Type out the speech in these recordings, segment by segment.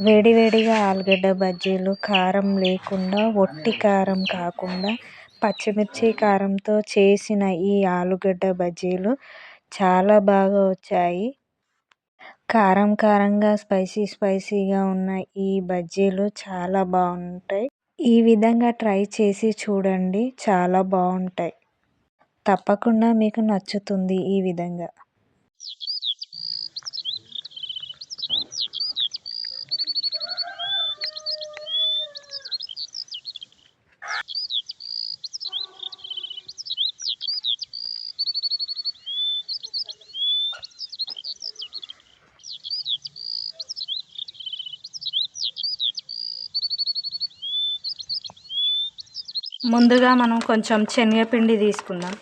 వేడివేడిగా ఆలుగడ్డ బజ్జీలు కారం లేకుండా ఒట్టి కారం కాకుండా పచ్చిమిర్చి కారంతో చేసిన ఈ ఆలుగడ్డ బజ్జీలు చాలా బాగా వచ్చాయి. కారం కారంగా స్పైసీ స్పైసీగా ఉన్న ఈ బజ్జీలు చాలా బాగుంటాయి. ఈ విధంగా ట్రై చేసి చూడండి చాలా బాగుంటాయి. తప్పకుండా మీకు నచ్చుతుంది ఈ విధంగా. ముందుగా మనం కొంచెం శనగపిండి తీసుకుందాం.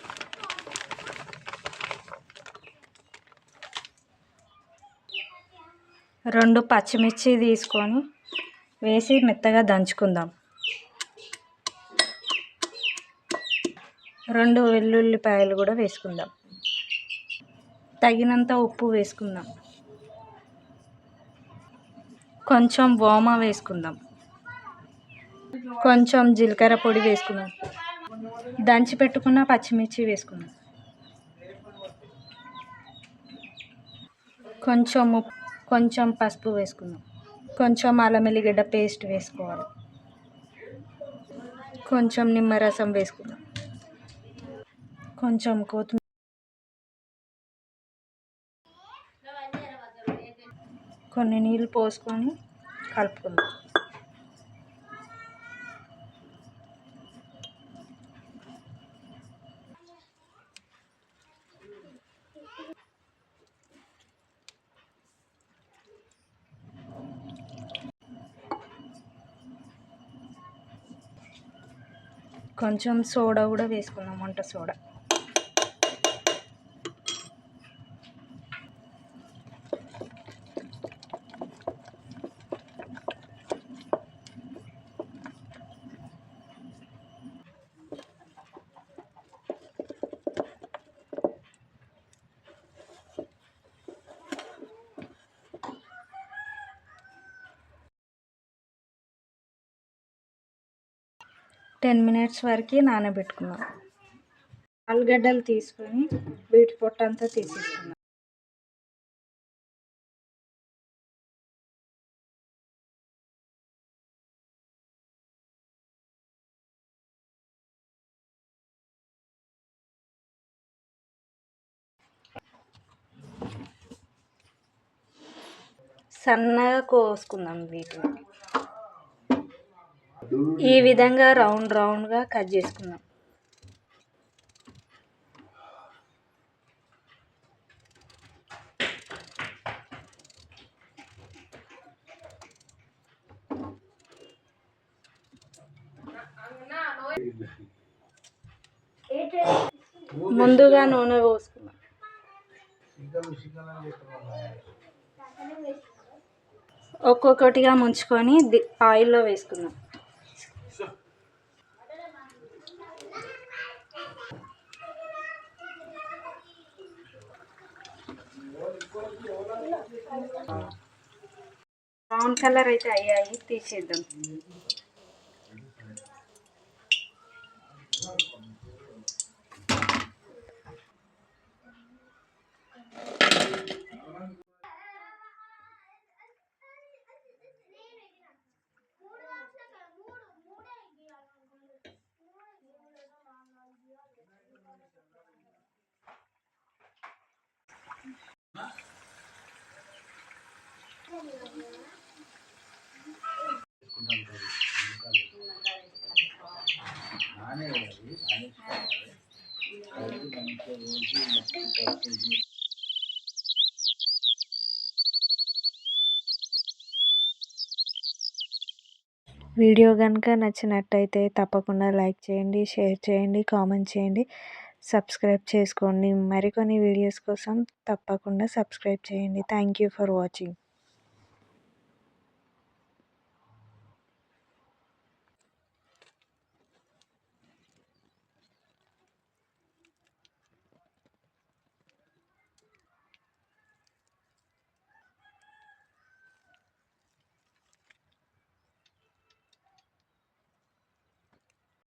రెండు పచ్చిమిర్చి తీసుకొని వేసి మెత్తగా దంచుకుందాం. రెండు వెల్లుల్లిపాయలు కూడా వేసుకుందాం. తగినంత ఉప్పు వేసుకుందాం. కొంచెం ఓమ వేసుకుందాం. కొంచెం జీలకర్ర పొడి వేసుకున్నాం. దంచి పెట్టుకున్న పచ్చిమిర్చి వేసుకున్నాం. కొంచెం కొంచెం పసుపు వేసుకుందాం కొంచెం అల్లం ఎల్లిగడ్డ పేస్ట్ వేసుకోవాలి. కొంచెం నిమ్మరసం వేసుకుందాం కొంచెం కొత్తిమీర కొన్ని నీళ్ళు పోసుకొని కలుపుకుందాం. కొంచెం సోడా కూడా వేసుకుందాం వంట సోడా. టెన్ మినిట్స్ వరకు నానబెట్టుకున్నాం. ఆలుగడ్డలు తీసుకొని వీటి పొట్టంతా తీసేసుకున్నాం. సన్నగా కోసుకుందాం వీటిని. ఈ విధంగా రౌండ్ రౌండ్గా కట్ చేసుకుందాం ముందుగా నూనె పోసుకుందాం ఒక్కొక్కటిగా ముంచుకొని ఆయిల్లో వేసుకుందాం బ్రౌన్ కలర్ అయితే అయ్యాయి తీసేద్దాం. వీడియో కనుక నచ్చినట్టయితే తప్పకుండా లైక్ చేయండి షేర్ చేయండి కామెంట్ చేయండి. సబ్స్క్రైబ్ చేసుకోండి. మరికొన్ని వీడియోస్ కోసం తప్పకుండా సబ్స్క్రైబ్ చేయండి. Thank you for watching.